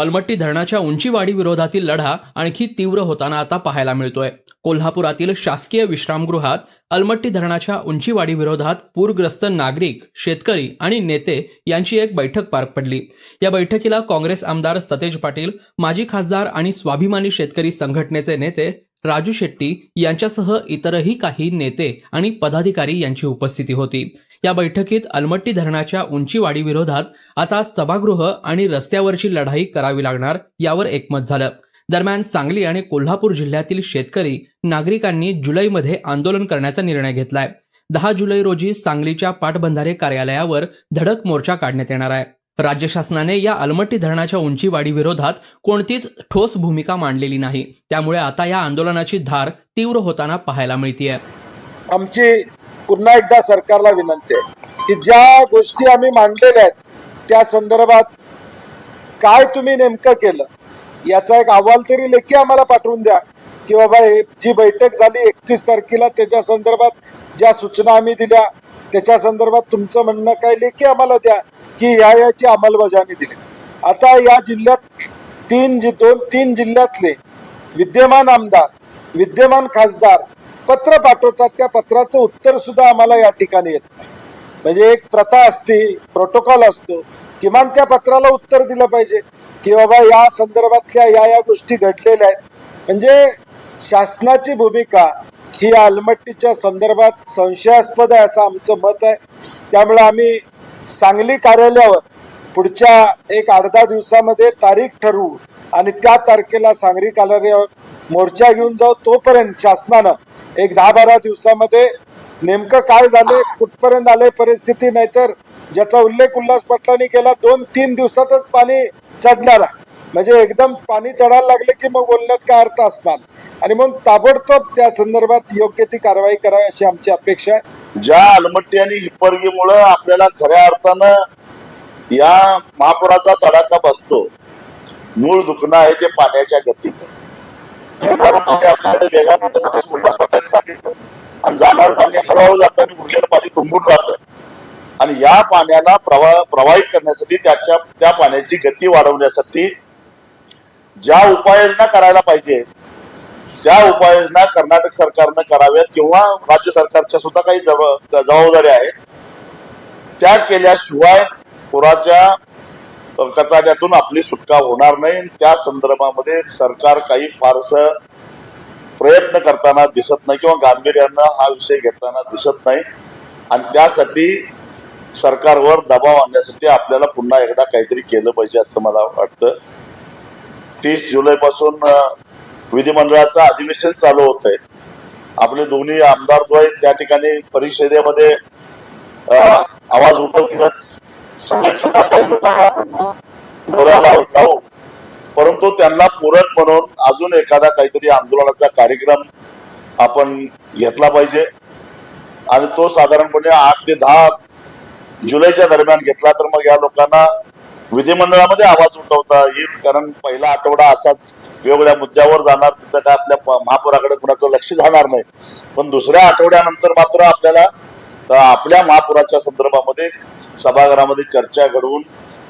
अलमट्टी धरणाच्या उंची विरोधातील लढा आणखी तीव्र होताना आता पाहायला मिळतोय. कोल्हापुरातील शासकीय विश्रामगृहात अलमट्टी धरणाच्या उंची वाढीविरोधात पूरग्रस्त नागरिक शेतकरी आणि नेते यांची एक बैठक पार पडली. या बैठकीला काँग्रेस आमदार सतेज पाटील माजी खासदार आणि स्वाभिमानी शेतकरी संघटनेचे नेते राजू शेट्टी यांच्यासह इतरही काही नेते आणि पदाधिकारी यांची उपस्थिती होती. या बैठकीत अलमट्टी धरणाच्या उंची वाढीविरोधात आता सभागृह आणि रस्त्यावरची लढाई करावी लागणार यावर एकमत झालं. दरम्यान सांगली आणि कोल्हापूर जिल्ह्यातील शेतकरी नागरिकांनी जुलैमध्ये आंदोलन करण्याचा निर्णय घेतलाय. दहा जुलै रोजी सांगलीच्या पाटबंधारे कार्यालयावर धडक मोर्चा काढण्यात येणार आहे. राज्य शासनाने या अलमट्टी धरणाच्या उंची विरोधात कोणतीच ठोस भूमिका मांडलेली नाही. त्यामुळे आता या आंदोलनाची धार तीव्र होताना पाहायला मिळतीये. आमची पुन्हा एकदा सरकारला विनंती आहे की ज्या गोष्टी आम्ही मांडलेल्या आहेत त्या संदर्भात काय तुम्ही नेमकं केलं याचा एक अहवाल तरी लेखी आम्हाला पाठवून द्या की बाबा हे जी बैठक झाली एकतीस तारखेला त्याच्या संदर्भात ज्या सूचना आम्ही दिल्या त्याच्या संदर्भात तुमचं म्हणणं काय लेखी आम्हाला द्या. की या याची अंमलबजावणी दिली. आता या जिल्ह्यात तीन जि दोन तीन जिल्ह्यातले विद्यमान आमदार विद्यमान खासदार पत्र पाठवतात. त्या पत्राचं उत्तर सुद्धा आम्हाला या ठिकाणी येत नाही. म्हणजे एक प्रथा असते प्रोटोकॉल असतो. किमान त्या पत्राला उत्तर दिलं पाहिजे की बाबा या संदर्भातल्या या या गोष्टी घडलेल्या आहेत. म्हणजे शासनाची भूमिका ही आलमट्टीच्या संदर्भात संशयास्पद आहे असं आमचं मत आहे. त्यामुळे आम्ही सांगली कार्यालयावर पुढच्या एक अर्धा दिवसामध्ये तारीख ठरवू आणि त्या तारखेला सांगली कार्यालयावर मोर्चा घेऊन जाऊ तोपर्यंत शासनानं एक दहा बारा दिवसामध्ये नेमकं काय झालंय कुठपर्यंत आले परिस्थिती नाहीतर ज्याचा उल्लेख उल्हास पाटलांनी केला दोन तीन दिवसातच पाणी चढणार आहे. म्हणजे एकदम पाणी चढायला लागले की मग बोलण्यात काय अर्थ असणार? आणि मग ताबडतोब त्या संदर्भात योग्य ती कारवाई करावी अशी आमची अपेक्षा आहे. ज्या अलमट्टी आणि हिप्परगीमुळं आपल्याला खऱ्या अर्थानं या महापुराचा तडाखा बसतो मूळ दुखणं आहे ते पाण्याच्या गतीचं. आणि जाणार पाणी हळूहळू जातं आणि उरलेलं पाणी तुंबून राहतं. आणि या पाण्याला प्रवाह प्रवाहित करण्यासाठी त्याच्या त्या पाण्याची गती वाढवण्यासाठी ज्या उपाययोजना करायला पाहिजे त्या उपाययोजना कर्नाटक सरकारनं कराव्यात किंवा राज्य सरकारच्या सुद्धा काही जबाबदारी जबाबदाऱ्या आहेत. त्या केल्याशिवाय पुराच्या कचाट्यातून आपली सुटका होणार नाही. त्या संदर्भामध्ये सरकार काही फारस प्रयत्न करताना दिसत नाही किंवा गांभीर्यानं हा विषय घेताना दिसत नाही. आणि त्यासाठी सरकारवर दबाव आणण्यासाठी आपल्याला पुन्हा एकदा काहीतरी केलं पाहिजे असं मला वाटतं. तीस जुलैपासून अं, विधिमंडळाचं अधिवेशन चालू होत आहे आपले दोन्ही आमदार द्वय त्या ठिकाणी परिषदेमध्ये आवाज उठवतीलच. परंतु त्यांना पूरक म्हणून अजून एखादा काहीतरी आंदोलनाचा कार्यक्रम आपण घेतला पाहिजे. आणि तो साधारणपणे आठ ते दहा जुलैच्या दरम्यान घेतला तर मग या लोकांना विधिमंडळामध्ये आवाज उठवता येईल कारण पहिला आठवडा असाच वेगवेगळ्या मुद्द्यावर जाणार तिथं काय आपल्या प- महापुराकडे कुणाचं लक्ष जाणार नाही. पण दुसऱ्या आठवड्यानंतर मात्र आपल्याला आपल्या महापुराच्या संदर्भामध्ये सभागृहामध्ये चर्चा घडवून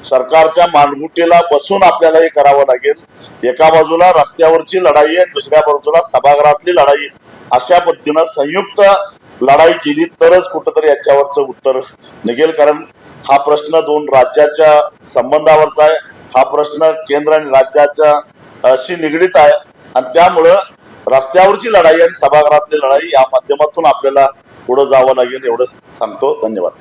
सरकारच्या मानगुटीला बसून आपल्याला हे करावं लागेल. एका बाजूला रस्त्यावरची लढाई आहे दुसऱ्या बाजूला सभागृहातली लढाई अशा पद्धतीनं संयुक्त लढाई केली तरच कुठंतरी याच्यावरचं उत्तर निघेल कारण हा प्रश्न दोन राज्याच्या संबंधावरचा आहे. हा प्रश्न केंद्र आणि राज्याच्या अशी निगडीत आहे. आणि त्यामुळं रस्त्यावरची लढाई आणि सभागृहातली लढाई या माध्यमातून आपल्याला पुढे जावं लागेल एवढं सांगतो. धन्यवाद.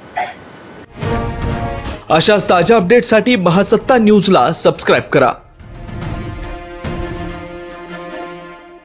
अशाच ताज्या अपडेटसाठी महासत्ता न्यूजला सबस्क्राईब करा.